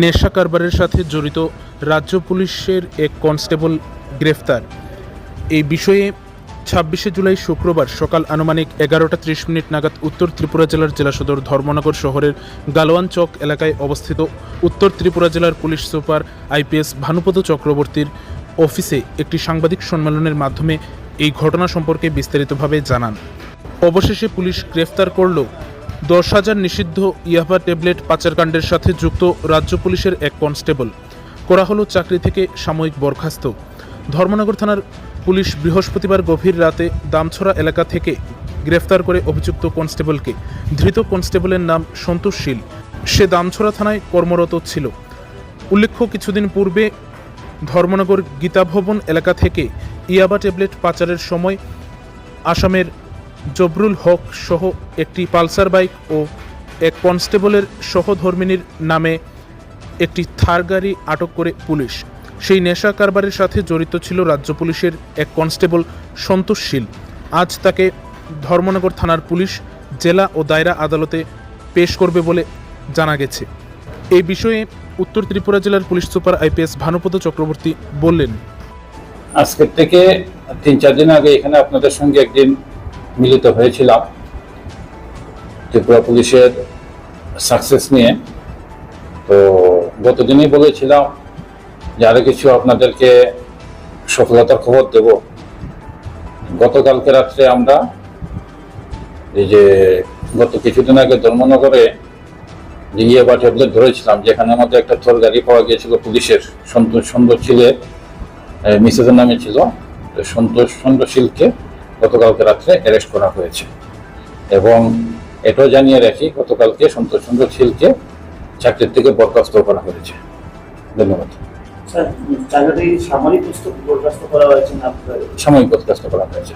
নেশা কারবারের সাথে জড়িত রাজ্য পুলিশের এক কনস্টেবল গ্রেফতার। এই বিষয়ে ছাব্বিশে জুলাই শুক্রবার সকাল আনুমানিক এগারোটা ত্রিশ মিনিট নাগাদ উত্তর ত্রিপুরা জেলার জেলা সদর ধর্মনগর শহরের গালোয়ান চক এলাকায় অবস্থিত উত্তর ত্রিপুরা জেলার পুলিশ সুপার আইপিএস ভানুপদ চক্রবর্তীর অফিসে একটি সাংবাদিক সম্মেলনের মাধ্যমে এই ঘটনা সম্পর্কে বিস্তারিতভাবে জানান। অবশেষে পুলিশ গ্রেফতার করল দশ হাজার নিষিদ্ধ ইয়াবা ট্যাবলেট পাচারকাণ্ডের সাথে যুক্ত রাজ্য পুলিশের এক কনস্টেবল। করা হলো চাকরি থেকে সাময়িক বরখাস্ত। ধর্মনগর থানার পুলিশ বৃহস্পতিবার গভীর রাতে দামছড়া এলাকা থেকে গ্রেফতার করে অভিযুক্ত কনস্টেবলকে। ধৃত কনস্টেবলের নাম সন্তোষ শীল। সে দামছড়া থানায় কর্মরত ছিল। উল্লেখ্য, কিছুদিন পূর্বে ধর্মনগর গীতাভবন এলাকা থেকে ইয়াবা ট্যাবলেট পাচারের সময় আসামের জবরুল হক সহ একটি পালসার বাইক ও এক কনস্টেবলের সহধর্মিনীর নামে একটি থার গাড়ি আটক করে পুলিশ। সেই নেশা কারবারের সাথে জড়িত ছিল রাজ্য পুলিশের এক কনস্টেবল সন্তোষ শীল। আজ তাকে ধর্মনগর থানার পুলিশ জেলা ও দায়রা আদালতে পেশ করবে বলে জানা গেছে। এই বিষয়ে উত্তর ত্রিপুরা জেলার police super IPS Bhanupada Chakraborty বললেন, আজকের থেকে তিন চার দিন আগে এখানে আপনাদের সঙ্গে একদিন মিলিত হয়েছিলাম ত্রিপুরা পুলিশের সাকসেস নিয়ে। তো গতদিনই বলেছিলাম যে আরও কিছু আপনাদেরকে সফলতার খবর দেব। গতকালকে রাত্রে আমরা এই যে গত কিছুদিন আগে ধর্মনগরে যে ইয়ে বা ট্যাবলেট ধরেছিলাম, যেখানে আমাদের একটা থর গাড়ি পাওয়া গিয়েছিল পুলিশের, সন্তোষ সুন্দর ছিলে মিসেসের নামে ছিল। সন্তোষ চন্দ্রশীলকে গতকালকে রাত্রে অ্যারেস্ট করা হয়েছে। এবং এটাও জানিয়ে রাখি গতকালকে সন্তোষ চন্দ্র ছিলকে চাকরির থেকে বরখাস্ত করা হয়েছে। ধন্যবাদ। স্যার জায়গাটি সামরিক পুস্তক বরখাস্ত করা হয়েছে না? সাময়িক বরখাস্ত করা হয়েছে।